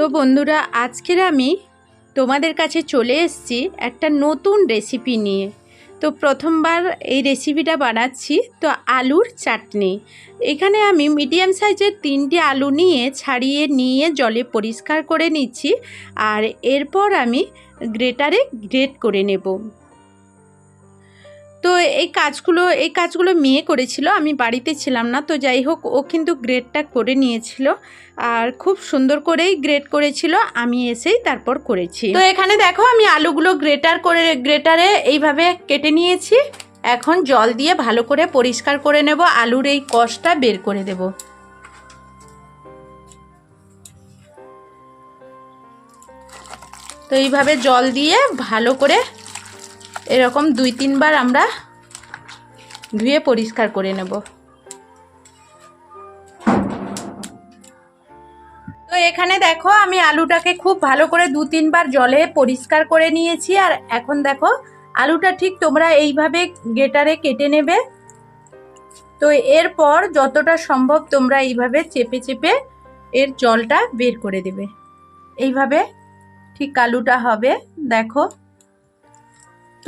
তো বন্ধুরা, আজকের আমি তোমাদের কাছে চলে এসছি একটা নতুন রেসিপি নিয়ে। তো প্রথমবার এই রেসিপিটা বানাচ্ছি, তো আলুর চাটনি। এখানে আমি মিডিয়াম সাইজের তিনটি আলু নিয়ে ছাড়িয়ে নিয়ে জলে পরিষ্কার করে নিচ্ছি, আর এরপর আমি গ্রেটারে গ্রেট করে নেব। তো এই কাজগুলো এই কাজগুলো মেয়ে করেছিল, আমি বাড়িতে ছিলাম না, তো যাই হোক, ও কিন্তু গ্রেডটা করে নিয়েছিল আর খুব সুন্দর করেই গ্রেড করেছিল, আমি এসেই তারপর করেছি। তো এখানে দেখো, আমি আলুগুলো গ্রেটার করে, গ্রেটারে এইভাবে কেটে নিয়েছি, এখন জল দিয়ে ভালো করে পরিষ্কার করে নেব, আলুর এই কষটা বের করে দেব। তো এইভাবে জল দিয়ে ভালো করে এরকম দুই, তিনবার আমরা ধুয়ে পরিষ্কার করে নেব। তো এখানে দেখো, আমি আলুটাকে খুব ভালো করে দু, তিনবার জলে পরিষ্কার করে নিয়েছি। আর এখন দেখো, আলুটা ঠিক তোমরা এইভাবে গেটারে কেটে নেবে। তো এরপর যতটা সম্ভব তোমরা এইভাবে চেপে চেপে এর জলটা বের করে দেবে। এইভাবে ঠিক আলুটা হবে, দেখো।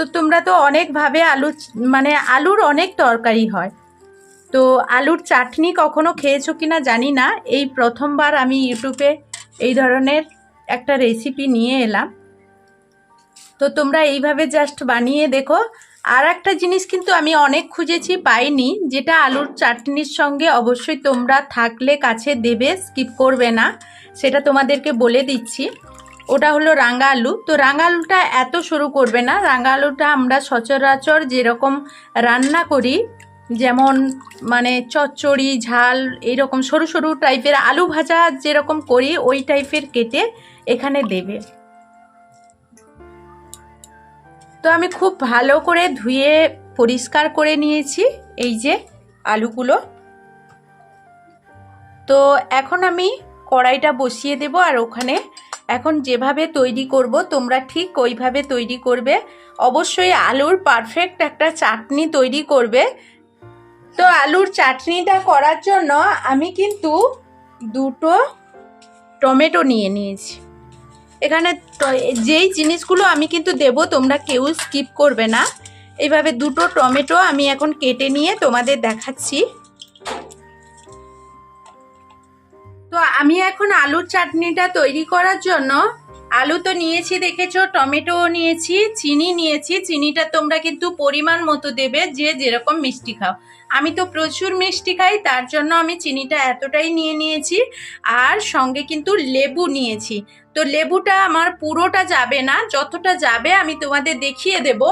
তো তোমরা তো অনেকভাবে আলু মানে আলুর অনেক তরকারি হয়। তো আলুর চাটনি কখনো খেয়েছো কি না জানি না। এই প্রথমবার আমি ইউটিউবে এই ধরনের একটা রেসিপি নিয়ে এলাম। তো তোমরা এইভাবে জাস্ট বানিয়ে দেখো। আর একটা জিনিস কিন্তু আমি অনেক খুঁজেছি, পাইনি, যেটা আলুর চাটনির সঙ্গে অবশ্যই তোমরা থাকলে কাছে দেবে, স্কিপ করবে না। সেটা তোমাদেরকে বলে দিচ্ছি। ওটা হলো রাঙা আলু তো রাঙা আলুটা এত সরু করবে না। রাঙা আলুটা আমরা সচরাচর যেরকম রান্না করি, যেমন মানে চচ্চড়ি, ঝাল এইরকম সরু সরু টাইপের আলু ভাজা যেরকম করি, ওই টাইপের কেটে এখানে দেবে। তো আমি খুব ভালো করে ধুয়ে পরিষ্কার করে নিয়েছি এই যে আলুগুলো। তো এখন আমি কড়াইটা বসিয়ে দেব আর ওখানে এখন যেভাবে তৈরি করব, তোমরা ঠিক ওইভাবে তৈরি করবে। অবশ্যই আলুর পারফেক্ট একটা চাটনি তৈরি করবে। তো আলুর চাটনিটা করার জন্য আমি কিন্তু দুটো টমেটো নিয়ে নিয়েছি। এখানে যেই জিনিসগুলো আমি কিন্তু দেব, তোমরা কেউ স্কিপ করবে না। এইভাবে দুটো টমেটো আমি এখন কেটে নিয়ে তোমাদের দেখাচ্ছি। তো আমি এখন আলুর চাটনিটা তৈরি করার জন্য, আলু তো নিয়েছি দেখেছ টমেটো নিয়েছি, চিনি নিয়েছি, চিনিটা তোমরা কিন্তু পরিমাণ মতো দেবে, যে যেরকম মিষ্টি খাও। আমি তো প্রচুর মিষ্টি খাই, তার জন্য আমি চিনিটা এতটাই নিয়ে নিয়েছি, আর সঙ্গে কিন্তু লেবু নিয়েছি। তো লেবুটা আমার পুরোটা যাবে না, যতটা যাবে আমি তোমাদের দেখিয়ে দেব।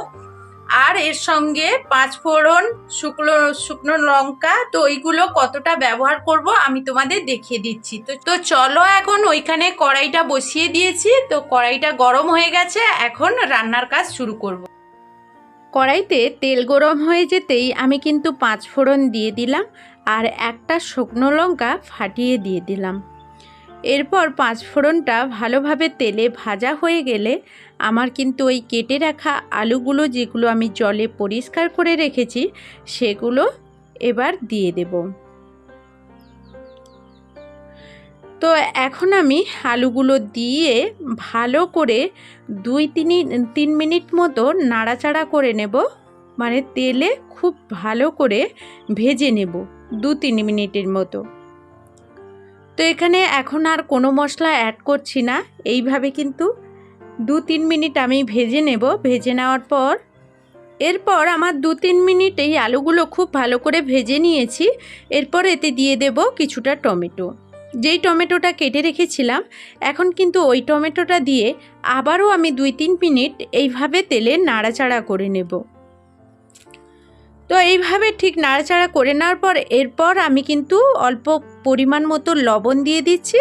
আর এর সঙ্গে পাঁচ ফোড়ন, শুকনো শুকনো লঙ্কা, তো ওইগুলো কতটা ব্যবহার করব আমি তোমাদের দেখিয়ে দিচ্ছি। তো তো চলো এখন ওইখানে কড়াইটা বসিয়ে দিয়েছি, তো কড়াইটা গরম হয়ে গেছে, এখন রান্নার কাজ শুরু করব। কড়াইতে তেল গরম হয়ে যেতেই আমি কিন্তু পাঁচ ফোড়ন দিয়ে দিলাম, আর একটা শুকনো লঙ্কা ফাটিয়ে দিয়ে দিলাম। এরপর পাঁচ ফোড়নটা ভালোভাবে তেলে ভাজা হয়ে গেলে আমার কিন্তু ওই কেটে রাখা আলুগুলো যেগুলো আমি জলে পরিষ্কার করে রেখেছি, সেগুলো এবার দিয়ে দেব। তো এখন আমি আলুগুলো দিয়ে ভালো করে দুই তিন তিন মিনিট মতো নাড়াচাড়া করে নেব। মানে তেলে খুব ভালো করে ভেজে নেব, দু তিন মিনিটের মতো। তো এখানে এখন আর কোনো মশলা অ্যাড করছি না। এইভাবে কিন্তু দু তিন মিনিট আমি ভেজে নেব। ভেজে নেওয়ার পর এরপর আমার দু তিন মিনিট এই আলুগুলো খুব ভালো করে ভেজে নিয়েছি। এরপর এতে দিয়ে দেব কিছুটা টমেটো। যেই টমেটোটা কেটে রেখেছিলাম, এখন কিন্তু ওই টমেটোটা দিয়ে আবারও আমি দুই তিন মিনিট এইভাবে তেলে নাড়াচাড়া করে নেব। তো এইভাবে ঠিক নাড়াচাড়া করে নেওয়ার পর এরপর আমি কিন্তু অল্প পরিমাণ মতো লবণ দিয়ে দিচ্ছি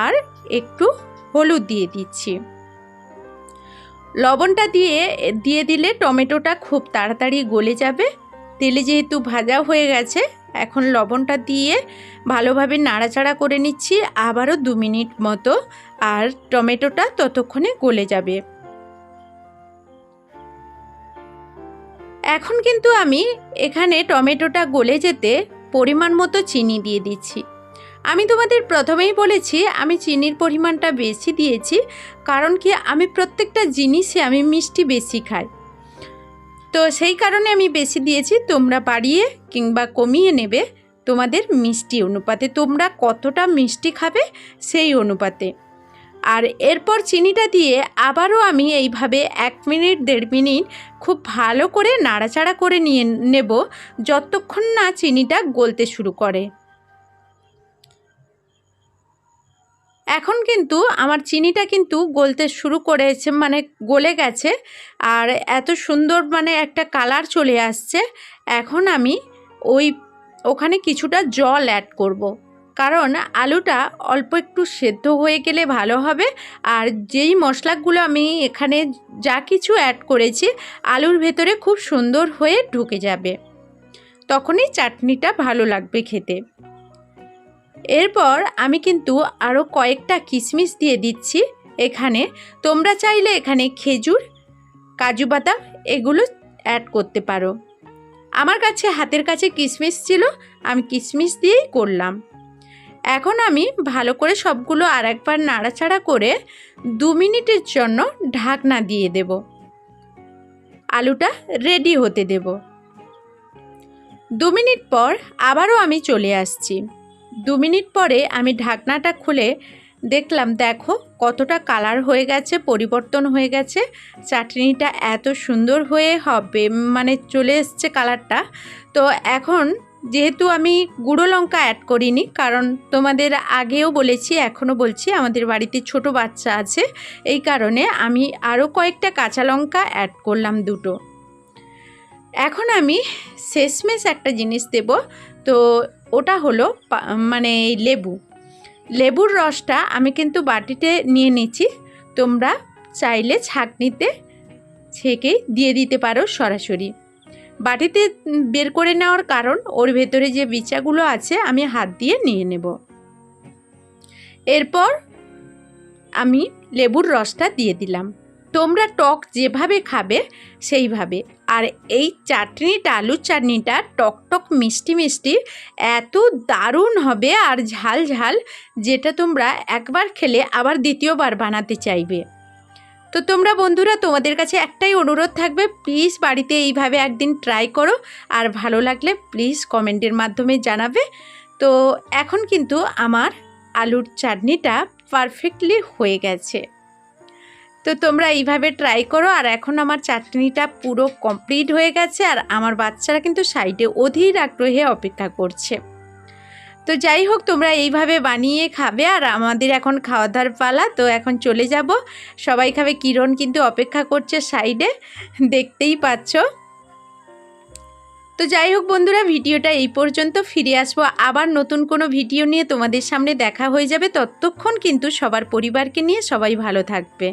আর একটু হলুদ দিয়ে দিচ্ছি। লবণটা দিয়ে দিয়ে দিলে টমেটোটা খুব তাড়াতাড়ি গলে যাবে। তেলে যেহেতু ভাজা হয়ে গেছে, এখন লবণটা দিয়ে ভালোভাবে নাড়াচাড়া করে নিচ্ছি। আবারও দু মিনিট মতো আর টমেটোটা ততক্ষণে গলে যাবে। এখন কিন্তু আমি এখানে টমেটোটা গলে যেতে পরিমাণ মতো চিনি দিয়ে দিচ্ছি। আমি তোমাদের প্রথমেই বলেছি, আমি চিনির পরিমাণটা বেশি দিয়েছি, কারণ কি আমি প্রত্যেকটা জিনিসে আমি মিষ্টি বেশি খাই। তো সেই কারণে আমি বেশি দিয়েছি, তোমরা বাড়িয়ে কিংবা কমিয়ে নেবে তোমাদের মিষ্টি অনুপাতে। তোমরা কতটা মিষ্টি খাবে সেই অনুপাতে। আর এরপর চিনিটা দিয়ে আবারও আমি এইভাবে এক মিনিট, দেড় মিনিট খুব ভালো করে নাড়াচাড়া করে নিয়ে নেব যতক্ষণ না চিনিটা গলতে শুরু করে এখন কিন্তু আমার চিনিটা কিন্তু গলতে শুরু করেছে মানে গলে গেছে আর এত সুন্দর মানে একটা কালার চলে আসছে এখন আমি ওই, ওখানে কিছুটা জল অ্যাড করব। কারণ আলুটা অল্প একটু সেদ্ধ হয়ে গেলে ভালো হবে। আর যেই মশলাগুলো আমি এখানে যা কিছু অ্যাড করেছি, আলুর ভেতরে খুব সুন্দর হয়ে ঢুকে যাবে। তখনই চাটনিটা ভালো লাগবে খেতে। এরপর আমি কিন্তু আরও কয়েকটা কিশমিশ দিয়ে দিচ্ছি এখানে। তোমরা চাইলে এখানে খেজুর, কাজু বাদাম এগুলো অ্যাড করতে পারো। আমার কাছে হাতের কাছে কিশমিশ ছিল, আমি কিশমিশ দিয়েই করলাম। এখন আমি ভালো করে সবগুলো আর একবার নাড়াচাড়া করে দু মিনিটের জন্য ঢাকনা দিয়ে দেব। আলুটা রেডি হতে দেব। দু মিনিট পর আবারও আমি চলে আসছি। দু মিনিট পরে আমি ঢাকনাটা খুলে দেখলাম, দেখো কতটা কালার হয়ে গেছে, পরিবর্তন হয়ে গেছে। চাটনিটা এত সুন্দর হয়ে হবে মানে চলে এসছে কালারটা তো এখন যেহেতু আমি গুঁড়ো লঙ্কা অ্যাড করিনি, কারণ তোমাদের আগেও বলেছি এখনও বলছি, আমাদের বাড়িতে ছোট বাচ্চা আছে, এই কারণে আমি আরও কয়েকটা কাঁচা লঙ্কা অ্যাড করলাম দুটো। এখন আমি শেষমেশ একটা জিনিস দেব, তো ওটা হলো মানে লেবু। লেবুর রসটা আমি কিন্তু বাটিতে নিয়ে নিচ্ছি তোমরা চাইলে ছাঁকনিতে ছেঁকে দিয়ে দিতে পারো সরাসরি। বাটিতে বের করে নেওয়ার কারণ ওর ভেতরে যে বিচাগুলো আছে আমি হাত দিয়ে নিয়ে নেব। এরপর আমি লেবুর রসটা দিয়ে দিলাম। তোমরা টক যেভাবে খাবে সেইভাবে। আর এই চাটনিটা, আলুর চাটনিটা টক টক মিষ্টি মিষ্টি এত দারুণ হবে আর ঝাল ঝাল যেটা তোমরা একবার খেলে আবার দ্বিতীয়বার বানাতে চাইবে। তো তোমরা বন্ধুরা, তোমাদের কাছে একটাই অনুরোধ থাকবে প্লিজ বাড়িতে এইভাবে একদিন ট্রাই করো আর ভালো লাগলে প্লিজ কমেন্টের মাধ্যমে জানাবে। তো এখন কিন্তু আমার আলুর চাটনিটা পারফেক্টলি হয়ে গেছে। তো তোমরা এইভাবে ট্রাই করো আর এখন আমার চাটনিটা পুরো কমপ্লিট হয়ে গেছে আর আমার বাচ্চারা কিন্তু সাইডে অধীর আগ্রহে অপেক্ষা করছে। তো যাই হোক, তোমরা এইভাবে বানিয়ে খাবে আর আমাদের এখন খাওয়া দাওয়ার পালা। তো এখন চলে যাব। সবাই খাবে, কিরণ কিন্তু অপেক্ষা করছে সাইডে। দেখতেই পাচ্ছ। তো যাই হোক বন্ধুরা, ভিডিওটা এই পর্যন্ত। ফিরে আসব আবার নতুন কোনো ভিডিও নিয়ে। তোমাদের সামনে দেখা হয়ে যাবে। ততক্ষণ কিন্তু সবার পরিবারকে নিয়ে সবাই ভালো থাকবে।